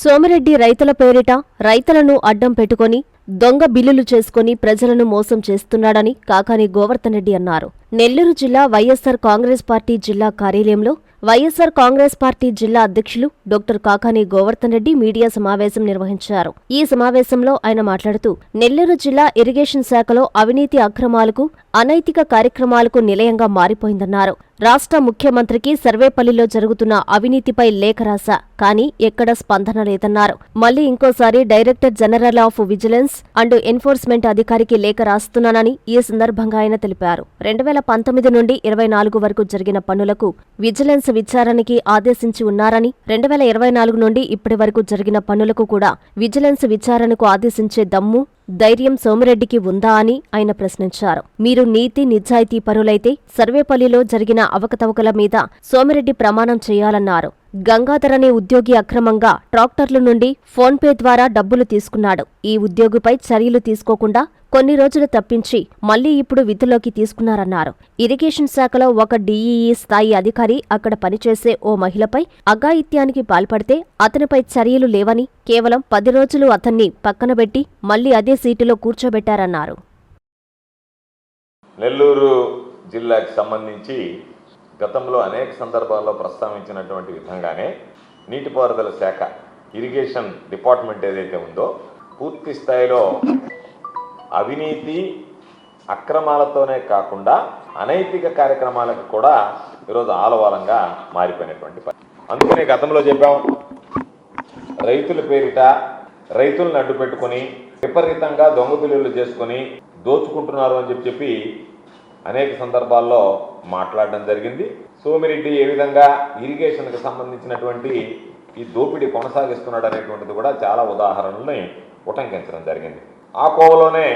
సోమిరెడ్డి రైతుల పేరిట రైతులను అడ్డం పెట్టుకొని దొంగ బిల్లులు చేసుకుని ప్రజలను మోసం చేస్తున్నాడని కాకాని గోవర్ధన్ రెడ్డి అన్నారు. నెల్లూరు జిల్లా వైఎస్సార్ కాంగ్రెస్ పార్టీ జిల్లా కార్యాలయంలో వైఎస్సార్ కాంగ్రెస్ పార్టీ జిల్లా అధ్యక్షులు డాక్టర్ కాకాని గోవర్ధన్ రెడ్డి మీడియా సమావేశం నిర్వహించారు. ఈ సమావేశంలో ఆయన మాట్లాడుతూ నెల్లూరు జిల్లా ఇరిగేషన్ శాఖలో అవినీతి అక్రమాలకు అనైతిక కార్యక్రమాలకు నిలయంగా మారిపోయిందన్నారు. రాష్ట్ర ముఖ్యమంత్రికి సర్వేపల్లిలో జరుగుతున్న అవినీతిపై లేఖ రాశా కానీ ఎక్కడ స్పందన లేదన్నారు. మళ్ళీ ఇంకోసారి director general of vigilance and enforcement అధికారికి లేఖ రాస్తున్నానని ఈ సందర్భంగా ఆయన తెలిపారు. రెండు వేల పంతొమ్మిది నుండి ఇరవై నాలుగు వరకు జరిగిన పనులకు విజిలెన్స్ విచారణకి ఆదేశించి ఉన్నారని రెండు వేల ఇరవై నాలుగు నుండి ఇప్పటి వరకు జరిగిన పనులకు కూడా విజిలెన్స్ విచారణకు ఆదేశించే దమ్ము ధైర్యం సోమిరెడ్డికి ఉందా అని ఆయన ప్రశ్నించారు. మీరు నీతి నిజాయితీ పరులైతే సర్వేపల్లిలో జరిగిన అవకతవకల మీద సోమిరెడ్డి ప్రమాణం చేయాలన్నారు. గంగాధర్ అనే ఉద్యోగి అక్రమంగా ట్రాక్టర్ల నుండి ఫోన్పే ద్వారా డబ్బులు తీసుకున్నాడు. ఈ ఉద్యోగిపై చర్యలు తీసుకోకుండా కొన్ని రోజులు తప్పించి మళ్ళీ ఇప్పుడు విధుల్లోకి తీసుకున్నారన్నారు. ఇరిగేషన్ శాఖలో ఒక డీఈఈ స్థాయి అధికారి అక్కడ పనిచేసే ఓ మహిళపై అఘాయిత్యానికి పాల్పడితే అతనిపై చర్యలు లేవని కేవలం పది రోజులు అతన్ని పక్కనబెట్టి మళ్ళీ అదే సీటులో కూర్చోబెట్టారన్నారు. నెల్లూరు జిల్లాకి సంబంధించి గతంలో అనేక సందర్భాల్లో ప్రస్తావించినటువంటి విధంగానే నీటిపారుదల శాఖ ఇరిగేషన్ డిపార్ట్మెంట్ ఏదైతే ఉందో పూర్తి స్థాయిలో అవినీతి అక్రమాలతోనే కాకుండా అనైతిక కార్యక్రమాలకు కూడా ఈరోజు ఆలవాలంగా మారిపోయినటువంటి పని అందుకనే గతంలో చెప్పాం రైతుల పేరిట రైతులను అడ్డు పెట్టుకొని విపరీతంగా దొంగ బిల్లులు చేసుకొని దోచుకుంటున్నారు అని చెప్పి చెప్పి అనేక సందర్భాల్లో మాట్లాడడం జరిగింది. సోమిరెడ్డి ఏ విధంగా ఇరిగేషన్కి సంబంధించినటువంటి ఈ దోపిడీ కొనసాగిస్తున్నాడు అనేటువంటిది కూడా చాలా ఉదాహరణల్ని ఉటంకించడం జరిగింది. ఆ కోవలోనే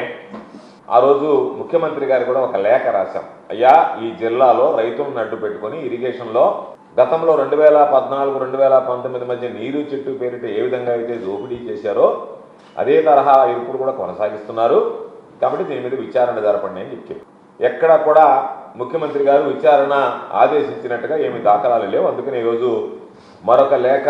ఆ రోజు ముఖ్యమంత్రి గారు కూడా ఒక లేఖ రాశాం. అయ్యా ఈ జిల్లాలో రైతులను అడ్డు పెట్టుకొని ఇరిగేషన్లో గతంలో రెండు వేల పద్నాలుగు రెండు వేల పంతొమ్మిది మధ్య నీరు చెట్టు పేరిట ఏ విధంగా అయితే దోపిడీ చేశారో అదే తరహా ఇప్పుడు కూడా కొనసాగిస్తున్నారు. కాబట్టి దీని మీద విచారణ జరపండి అని చెప్పారు. ఎక్కడ కూడా ముఖ్యమంత్రి గారు విచారణ ఆదేశించినట్టుగా ఏమి దాఖలాలు లేవు. అందుకని ఈరోజు మరొక లేఖ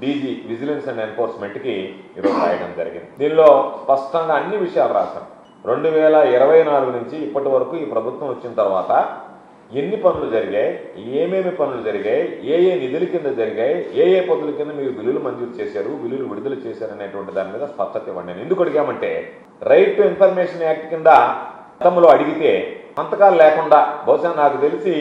డీజీ విజిలెన్స్ అండ్ ఎన్ఫోర్స్మెంట్కి ఈరోజు రాయడం జరిగింది. దీనిలో స్పష్టంగా అన్ని విషయాలు రాశాం రెండు వేల ఇరవై నాలుగు నుంచి ఇప్పటి వరకు ఈ ప్రభుత్వం వచ్చిన తర్వాత ఎన్ని పనులు జరిగాయి ఏమేమి పనులు జరిగాయి ఏ ఏ నిధుల కింద జరిగాయి ఏ ఏ పనుల కింద మీరు బిల్లులు మంజూరు చేశారు బిల్లులు విడుదల చేశారు అనేటువంటి దాని మీద స్పష్టత ఇవ్వండి. నేను ఎందుకు అడిగామంటే రైట్ టు ఇన్ఫర్మేషన్ యాక్ట్ కింద గతంలో అడిగితే సంతకాలు లేకుండా బహుశా నాకు తెలిసి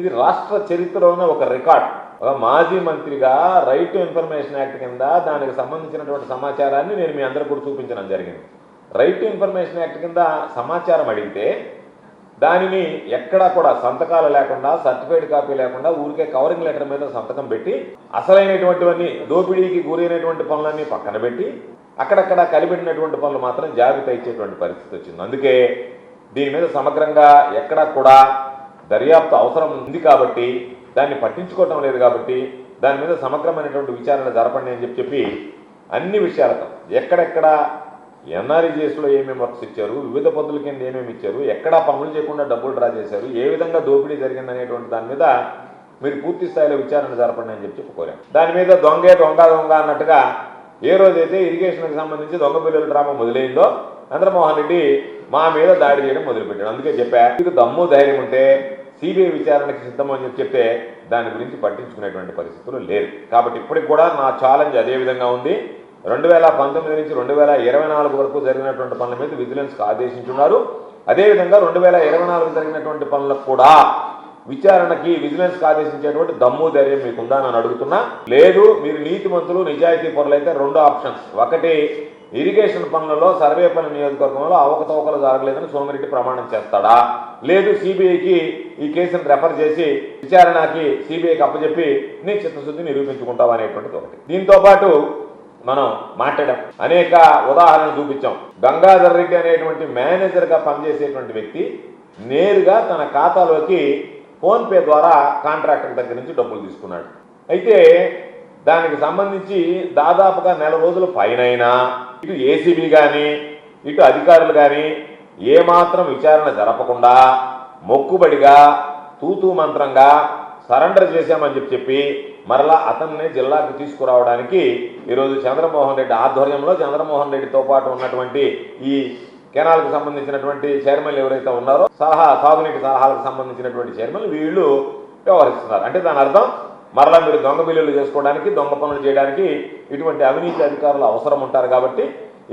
ఇది రాష్ట్ర చరిత్రలోనే ఒక రికార్డ్. ఒక మాజీ మంత్రిగా రైట్ టు ఇన్ఫర్మేషన్ యాక్ట్ కింద దానికి సంబంధించినటువంటి సమాచారాన్ని నేను మీ అందరికీ కూడా చూపించడం జరిగింది. రైట్ టు ఇన్ఫర్మేషన్ యాక్ట్ కింద సమాచారం అడిగితే దానిని ఎక్కడా కూడా సంతకాలు లేకుండా సర్టిఫైడ్ కాపీ లేకుండా ఊరికే కవరింగ్ లెటర్ మీద సంతకం పెట్టి అసలైనటువంటివన్నీ దోపిడీకి గురైనటువంటి పనులన్నీ పక్కన పెట్టి అక్కడక్కడ కలిపెట్టినటువంటి పనులు మాత్రం జాబితా ఇచ్చేటువంటి పరిస్థితి వచ్చింది. అందుకే దీని మీద సమగ్రంగా ఎక్కడా కూడా దర్యాప్తు అవసరం ఉంది కాబట్టి దాన్ని పట్టించుకోవటం లేదు కాబట్టి దాని మీద సమగ్రమైనటువంటి విచారణ జరపండి అని చెప్పి చెప్పి అన్ని విషయాలతో ఎక్కడెక్కడ ఎన్ఆర్ఈజీఎస్లో ఏమేమి వర్క్స్ ఇచ్చారు? వివిధ పద్ధతుల కింద ఏమేమి ఇచ్చారు? ఎక్కడ పనులు చేయకుండా డబ్బులు డ్రా చేశారు? ఏ విధంగా దోపిడీ జరిగిందనేటువంటి దాని మీద మీరు పూర్తి స్థాయిలో విచారణ జరపండి అని చెప్పి చెప్పి దాని మీద దొంగే దొంగ దొంగ అన్నట్టుగా ఏ రోజైతే ఇరిగేషన్కి సంబంధించి దొంగ పిల్లల డ్రామా మొదలైందో చంద్రమోహన్ రెడ్డి మా మీద దాడి చేయడం మొదలుపెట్టాడు. అందుకే చెప్పా మీకు దమ్ము ధైర్యం ఉంటే సిబిఐ విచారణకి సిద్ధం అని చెప్పి చెప్తే దాని గురించి పట్టించుకునేటువంటి పరిస్థితులు లేరు కాబట్టి ఇప్పటికి కూడా నా ఛాలెంజ్ అదే విధంగా ఉంది. రెండు వేల పంతొమ్మిది నుంచి రెండు వేల ఇరవై నాలుగు వరకు జరిగినటువంటి పనుల మీద విజిలెన్స్కి ఆదేశించున్నారు. అదేవిధంగా రెండు వేల ఇరవై నాలుగు జరిగినటువంటి పనులకు కూడా విచారణకి విజిలెన్స్కి ఆదేశించేటువంటి దమ్ము ధైర్యం మీకు ఉందా అని అడుగుతున్నా. లేదు మీరు నీతిమంతులు నిజాయితీ పనులైతే రెండు ఆప్షన్స్. ఒకటి ఇరిగేషన్ పనులలో సర్వేపల్లి నియోజకవర్గంలో అవకతవకలు జరగలేదని సోమిరెడ్డి ప్రమాణం చేస్తాడా? లేదు సిబిఐకి ఈ కేసును రెఫర్ చేసి విచారణకి సిబిఐకి అప్పచెప్పి నీ చిత్తశుద్ధి నిరూపించుకుంటావా అనేటువంటిది ఒకటి. దీంతో పాటు మనం మాట్లాడాం. అనేక ఉదాహరణలు చూపించాం. గంగాధర్ రెడ్డి అనేటువంటి మేనేజర్గా పనిచేసేటువంటి వ్యక్తి నేరుగా తన ఖాతాలోకి ఫోన్పే ద్వారా కాంట్రాక్టర్ దగ్గర నుంచి డబ్బులు తీసుకున్నాడు. అయితే దానికి సంబంధించి దాదాపుగా నెల రోజుల పైనైనా ఇటు ఏసీబీ కానీ ఇటు అధికారులు కానీ ఏమాత్రం విచారణ జరపకుండా మొక్కుబడిగా తూతూ మంత్రంగా సరెండర్ చేశామని చెప్పి చెప్పి మరలా అతన్ని జిల్లాకు తీసుకురావడానికి ఈరోజు చంద్రమోహన్ రెడ్డి ఆధ్వర్యంలో చంద్రమోహన్ రెడ్డితో పాటు ఉన్నటువంటి ఈ కెనాల్కు సంబంధించినటువంటి చైర్మన్లు ఎవరైతే ఉన్నారో సలహా సాగునీటి సలహాలకు సంబంధించినటువంటి చైర్మన్లు వీళ్ళు వ్యవహరిస్తున్నారు. అంటే దాని అర్థం మరలా మీరు దొంగ బిల్లులు చేసుకోవడానికి దొంగ పనులు చేయడానికి ఇటువంటి అవినీతి అధికారులు అవసరం ఉంటారు కాబట్టి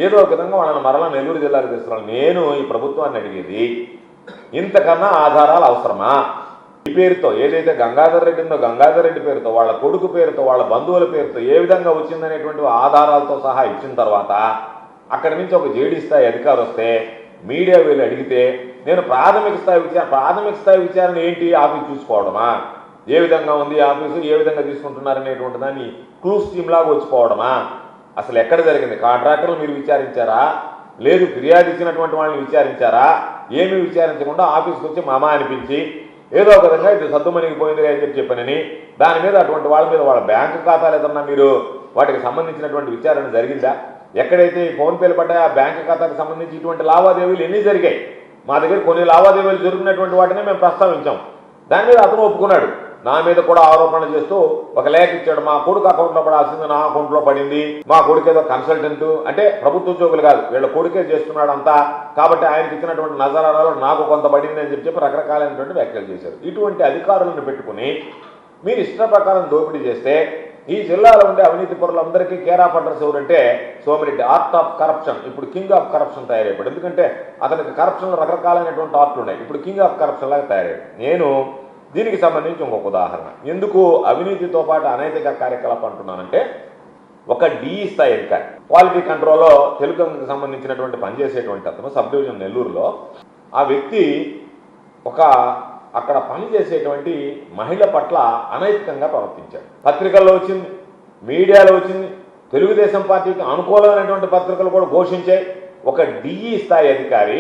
ఏదో ఒక విధంగా వాళ్ళని మరలా నెల్లూరు జిల్లాకు తీసుకురావాలి. నేను ఈ ప్రభుత్వాన్ని అడిగేది ఇంతకన్నా ఆధారాలు అవసరమా? ఈ పేరుతో ఏదైతే గంగాధర్ రెడ్డి ఉందో గంగాధర్ రెడ్డి పేరుతో వాళ్ళ కొడుకు పేరుతో వాళ్ళ బంధువుల పేరుతో ఏ విధంగా వచ్చిందనేటువంటి ఆధారాలతో సహా ఇచ్చిన తర్వాత అక్కడి నుంచి ఒక జేడీ స్థాయి అధికారి వస్తే మీడియా వీళ్ళు అడిగితే నేను ప్రాథమిక స్థాయి విచారణ ప్రాథమిక స్థాయి విచారణ ఏంటి? ఆఫీస్ చూసుకోవడమా? ఏ విధంగా ఉంది ఆఫీసు? ఏ విధంగా తీసుకుంటున్నారు అనేటువంటి దాన్ని క్లూస్ టీమ్ లాగా వచ్చిపోవడమా? అసలు ఎక్కడ జరిగింది? కాంట్రాక్టర్లు మీరు విచారించారా? లేదు ఫిర్యాదు ఇచ్చినటువంటి వాళ్ళని విచారించారా? ఏమీ విచారించకుండా ఆఫీస్కి వచ్చి మామ అనిపించి ఏదో ఒక విధంగా ఇది సద్దుమణిగిపోయింది అని చెప్పి చెప్పనని దాని మీద అటువంటి వాళ్ళ మీద వాళ్ళ బ్యాంకు ఖాతాలు ఏదన్నా మీరు వాటికి సంబంధించినటువంటి విచారణ జరిగిందా? ఎక్కడైతే ఈ ఫోన్ ఆ బ్యాంకు ఖాతాకు సంబంధించి ఇటువంటి లావాదేవీలు ఎన్ని జరిగాయి? మా దగ్గర కొన్ని లావాదేవీలు జరుగుతున్నటువంటి వాటిని మేము ప్రస్తావించాం. దాని మీద అతను ఒప్పుకున్నాడు. నా మీద కూడా ఆరోపణ చేస్తూ ఒక లేఖ ఇచ్చాడు. మా కొడుకు అకౌంట్లో పడాల్సింది నా అకౌంట్లో పడింది. మా కొడుకు ఏదో కన్సల్టెంట్ అంటే ప్రభుత్వ ఉద్యోగులు కాదు వీళ్ళ కొడుకే చేస్తున్నాడు అంతా. కాబట్టి ఆయనకి ఇచ్చినటువంటి నజరాలలో నాకు కొంత పడింది అని చెప్పి చెప్పి రకరకాలైనటువంటి వ్యాఖ్యలు చేశారు. ఇటువంటి అధికారులను పెట్టుకుని మీరు ఇష్ట ప్రకారం దోపిడీ చేస్తే ఈ జిల్లాలో ఉండే అవినీతి పరులందరికీ కేరా పడ్డర్స్ ఎవరంటే సోమిరెడ్డి. ఆర్ట్ ఆఫ్ కరప్షన్ ఇప్పుడు కింగ్ ఆఫ్ కరప్షన్ తయారైపోయాడు. ఎందుకంటే అతనికి కరప్షన్లో రకరకాలైనటువంటి ఆర్ట్లు ఉన్నాయి. ఇప్పుడు కింగ్ ఆఫ్ కరప్షన్ లాగా తయారయ్యాడు నేను దీనికి సంబంధించి ఇంకొక ఉదాహరణ. ఎందుకు అవినీతితో పాటు అనైతిక కార్యకలాపం అంటున్నానంటే ఒక డిఈ స్థాయి అధికారి క్వాలిటీ కంట్రోల్లో తెలుగుకి సంబంధించినటువంటి పనిచేసేటువంటి అతను సబ్ డివిజన్ నెల్లూరులో ఆ వ్యక్తి ఒక అక్కడ పనిచేసేటువంటి మహిళ పట్ల అనైతికంగా ప్రవర్తించాడు. పత్రికల్లో వచ్చింది మీడియాలో వచ్చింది తెలుగుదేశం పార్టీకి అనుకూలమైనటువంటి పత్రికలు కూడా ఘోషించాయి. ఒక డిఈ స్థాయి అధికారి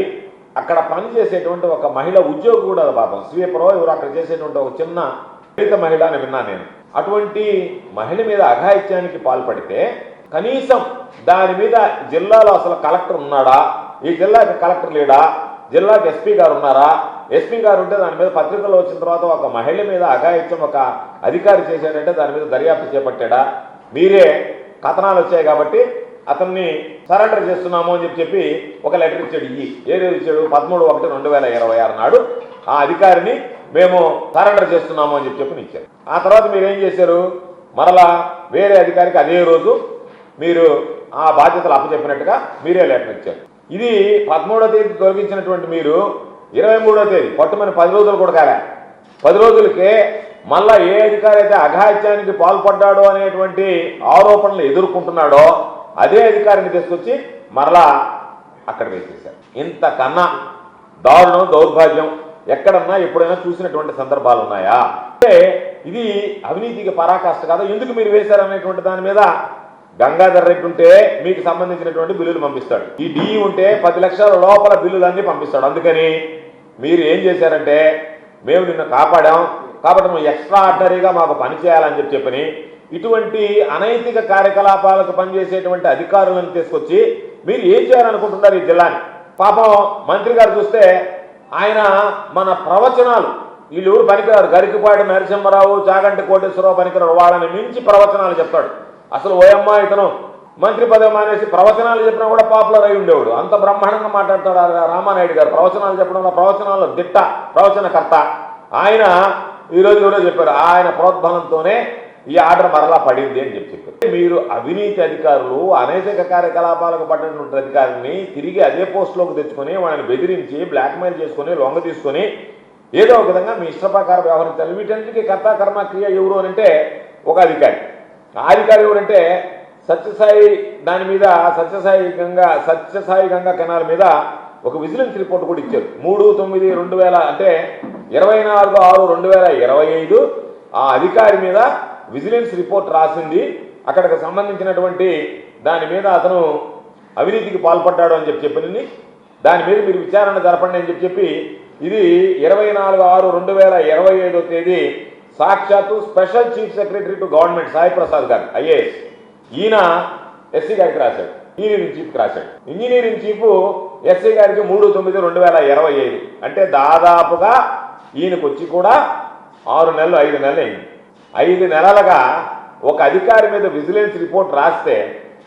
అక్కడ పనిచేసేటువంటి ఒక మహిళ ఉద్యోగి కూడా పాపం. స్వీపరో ఎవరు అక్కడ చేసేటువంటి ఒక చిన్న దళిత మహిళ అని విన్నా నేను. అటువంటి మహిళ మీద అఘాయిత్యానికి పాల్పడితే కనీసం దాని మీద జిల్లాలో అసలు కలెక్టర్ ఉన్నాడా? ఈ జిల్లాకి కలెక్టర్ లేడా? జిల్లాకి ఎస్పీ గారు ఉన్నారా? ఎస్పీ గారు ఉంటే దాని మీద పత్రికలు వచ్చిన తర్వాత ఒక మహిళ మీద అఘాయిత్యం ఒక అధికారి చేశాడంటే దాని మీద దర్యాప్తు చేపట్టాడా? మీరే కథనాలు వచ్చాయి కాబట్టి అతన్ని సరెండర్ చేస్తున్నాము అని చెప్పి చెప్పి ఒక లెటర్ ఇచ్చాడు ఈ. ఏ రోజు ఇచ్చాడు? పదమూడు ఒకటి రెండు వేల ఇరవై ఆరు నాడు. ఆ అధికారిని మేము సరెండర్ చేస్తున్నాము అని చెప్పి చెప్పి ఇచ్చారు. ఆ తర్వాత మీరు ఏం చేశారు? మరలా వేరే అధికారికి అదే రోజు మీరు ఆ బాధ్యతలు అప్పచెప్పినట్టుగా మీరే లెటర్ ఇచ్చారు. ఇది పదమూడో తేదీ తొలగించినటువంటి మీరు ఇరవై మూడో తేదీ పట్టుమని పది రోజులు కూడా కాలే. పది రోజులకే మళ్ళా ఏ అధికారి అయితే అఘాయిత్యానికి పాల్పడ్డాడో అనేటువంటి ఆరోపణలు ఎదుర్కొంటున్నాడో అదే అధికారిని తీసుకొచ్చి మరలా అక్కడ వేసేశారు. ఇంతకన్నా దారుణం దౌర్భాగ్యం ఎక్కడన్నా ఎప్పుడైనా చూసినటువంటి సందర్భాలు ఉన్నాయా? అంటే ఇది అవినీతికి పరాకాష్ట కాదు. ఎందుకు మీరు వేశారనేటువంటి దాని మీద గంగాధర్ రెడ్డి ఉంటే మీకు సంబంధించినటువంటి బిల్లులు పంపిస్తాడు. ఈ డిఈ ఉంటే పది లక్షల లోపల బిల్లులన్నీ పంపిస్తాడు. అందుకని మీరు ఏం చేశారంటే మేము నిన్ను కాపాడాం. కాబట్టి నువ్వు ఎక్స్ట్రా ఆర్డినరీగా మాకు పని చేయాలని చెప్పి చెప్పని ఇటువంటి అనైతిక కార్యకలాపాలకు పనిచేసేటువంటి అధికారులను తీసుకొచ్చి మీరు ఏం చేయాలనుకుంటున్నారు ఈ జిల్లాని? పాపం మంత్రి గారు చూస్తే ఆయన మన ప్రవచనాలు. వీళ్ళు ఎవరు పనికిరారు. గరికిపాటి నరసింహరావు చాగంటి కోటేశ్వరరావు పనికిరారు. వాళ్ళని మించి ప్రవచనాలు చెప్తాడు. అసలు ఓయమ్మ ఇతను మంత్రి పదవి మానేసి ప్రవచనాలు చెప్పినా కూడా పాపులర్ అయి ఉండేవాడు. అంత బ్రహ్మాండంగా మాట్లాడతాడు రామానాయుడు గారు. ప్రవచనాలు చెప్పడంలో ప్రవచనాల్లో దిట్ట ప్రవచనకర్త. ఆయన ఈరోజు కూడా చెప్పారు ఆయన ప్రోద్బలంతోనే ఈ ఆర్డర్ మరలా పడింది అని చెప్పి చెప్పారు. మీరు అవినీతి అధికారులు అనైతిక కార్యకలాపాలకు పడినటువంటి అధికారిని తిరిగి అదే పోస్టులోకి తెచ్చుకొని వాళ్ళని బెదిరించి బ్లాక్మెయిల్ చేసుకొని లొంగ తీసుకొని ఏదో ఒక విధంగా మీ ఇష్టప్రకారం వ్యవహరించాలి వీటన్నిటికీ కర్త కర్మ క్రియ ఎవరు అని అంటే ఒక అధికారి. ఆ అధికారి ఎవరంటే సత్యసాయి దాని మీద సత్యసాయి గంగా సత్యసాయి గంగా కెనాల్ మీద ఒక విజిలెన్స్ రిపోర్ట్ కూడా ఇచ్చారు. మూడు తొమ్మిది రెండు వేల అంటే ఇరవై నాలుగు ఆరు రెండు వేల ఇరవై ఐదు ఆ అధికారి మీద విజిలెన్స్ రిపోర్ట్ రాసింది. అక్కడికి సంబంధించినటువంటి దాని మీద అతను అవినీతికి పాల్పడ్డాడు అని చెప్పి చెప్పింది దాని మీద మీరు విచారణ జరపండి అని చెప్పి చెప్పి ఇది ఇరవై నాలుగు ఆరు రెండు వేల ఇరవై ఐదో తేదీ సాక్షాత్తు special chief secretary to government Sai Prasad గారు ఐఏఎస్. ఈయన ఎస్సీ గారికి రాశాడు. ఇంజనీరింగ్ చీఫ్కి రాశాడు. ఇంజనీరింగ్ చీఫ్ ఎస్సీ గారికి మూడు తొమ్మిది రెండు వేల ఇరవై ఐదు. అంటే దాదాపుగా ఈయనకు వచ్చి కూడా ఆరు నెలలు ఐదు నెలలు అయింది. ఐదు నెలలుగా ఒక అధికారి మీద విజిలెన్స్ రిపోర్ట్ రాస్తే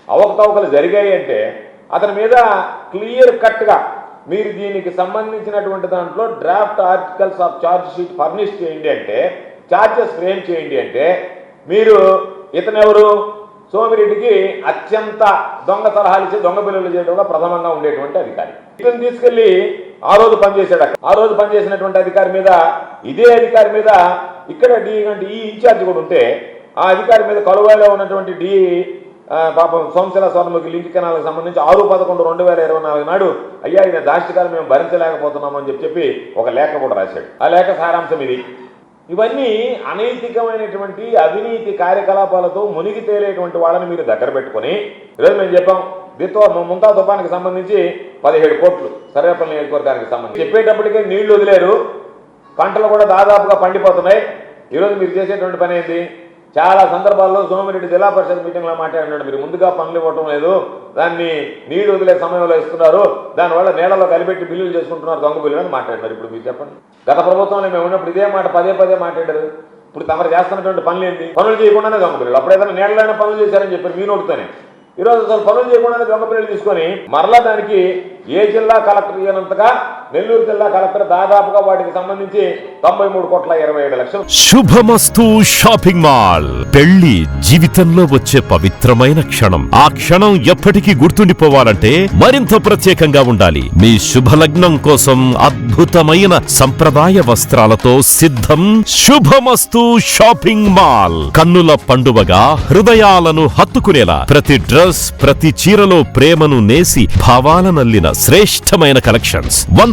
అవకతవకలు జరిగాయి అంటే అతని మీద క్లియర్ కట్గా మీరు దీనికి సంబంధించినటువంటి దాంట్లో draft articles of charge sheet furnish చేయండి అంటే ఛార్జెస్ ఫ్రేమ్ చేయండి అంటే మీరు ఇతనెవరు? సోమిరెడ్డికి అత్యంత దొంగ సలహాలు ఇచ్చి దొంగ పిల్లలు చేయడంలో ప్రథమంగా ఉండేటువంటి అధికారి. ఇతను తీసుకెళ్ళి ఆ రోజు పనిచేశాడు అక్కడ. ఆ రోజు పనిచేసినటువంటి అధికారి మీద ఇదే అధికారి మీద ఇక్కడ డి అంటే ఈ ఇన్ఛార్జ్ కూడా ఉంటే ఆ అధికారి మీద కలువాలో ఉన్నటువంటి డి పాపం సోమశిల స్వర్ణముఖి లింక్ కెనాల్కి సంబంధించి ఆరు పదకొండు రెండు వేల ఇరవై నాలుగు నాడు అయ్యా ఈయన దాష్టికాలు మేము భరించలేకపోతున్నాము అని చెప్పి చెప్పి ఒక లేఖ కూడా రాశాడు ఆ లేఖ సారాంశం ఇది ఇవన్నీ అనైతికమైనటువంటి అవినీతి కార్యకలాపాలతో మునిగి తేలేటువంటి వాళ్ళని మీరు దగ్గర పెట్టుకొని ఈరోజు మేము చెప్పాం దీంతో ముంతా తుఫానికి సంబంధించి పదిహేడు కోట్లు. సర్వేపల్లి నియోజకవర్గానికి సంబంధించి. చెప్పేటప్పటికే నీళ్ళు వదిలేరు. పంటలు కూడా దాదాపుగా పండిపోతున్నాయి. ఈరోజు మీరు చేసేటువంటి పని ఏంటి? చాలా సందర్భాల్లో సోమిరెడ్డి జిల్లా పరిషత్ మీటింగ్లో మాట్లాడినాడు. మీరు ముందుగా పనులు ఇవ్వటం లేదు. దాన్ని నీళ్ళు వదిలే సమయంలో ఇస్తున్నారు. దానివల్ల నీళ్ళలో కలిపెట్టి బిల్లులు చేసుకుంటున్నారు దొంగ బిల్లులు అని మాట్లాడినారు. ఇప్పుడు మీరు చెప్పండి. గత ప్రభుత్వంలో మేము ఉన్నప్పుడు ఇదే మాట పదే పదే మాట్లాడారు. ఇప్పుడు తమరు చేస్తున్నటువంటి పనులు ఏంటి? పనులు చేయకుండానే దొంగ బిల్లులు. అప్పుడు ఏదైనా నీళ్ళైనా పనులు చేశారని చెప్పారు మీ నోటితోనే. ఈరోజు అసలు పనులు చేయకుండానే దొంగ పిల్లలు తీసుకొని మరలా దానికి ఏ జిల్లా కలెక్టర్ అయినంతగా నెల్లూరు జిల్లా కలెక్టర్ దాదాపుగా వాటికి సంబంధించి తొంభై మూడు కోట్ల ఇరవై ఏడు లక్షలు. శుభమస్తు షాపింగ్ మాల్. పెళ్ళి జీవితంలో వచ్చే పవిత్రమైన క్షణం. ఆ క్షణం ఎప్పటికీ గుర్తుండిపోవాలంటే మరింత ప్రత్యేకంగా ఉండాలి. మీ శుభలగ్నం కోసం అద్భుతమైన సంప్రదాయ వస్త్రాలతో సిద్ధం శుభమస్తు షాపింగ్ మాల్. కన్నుల పండువగా హృదయాలను హత్తుకునేలా ప్రతి డ్రెస్ ప్రతి చీరలో ప్రేమను నేసి భావాలనల్లిన శ్రేష్టమైన collections. One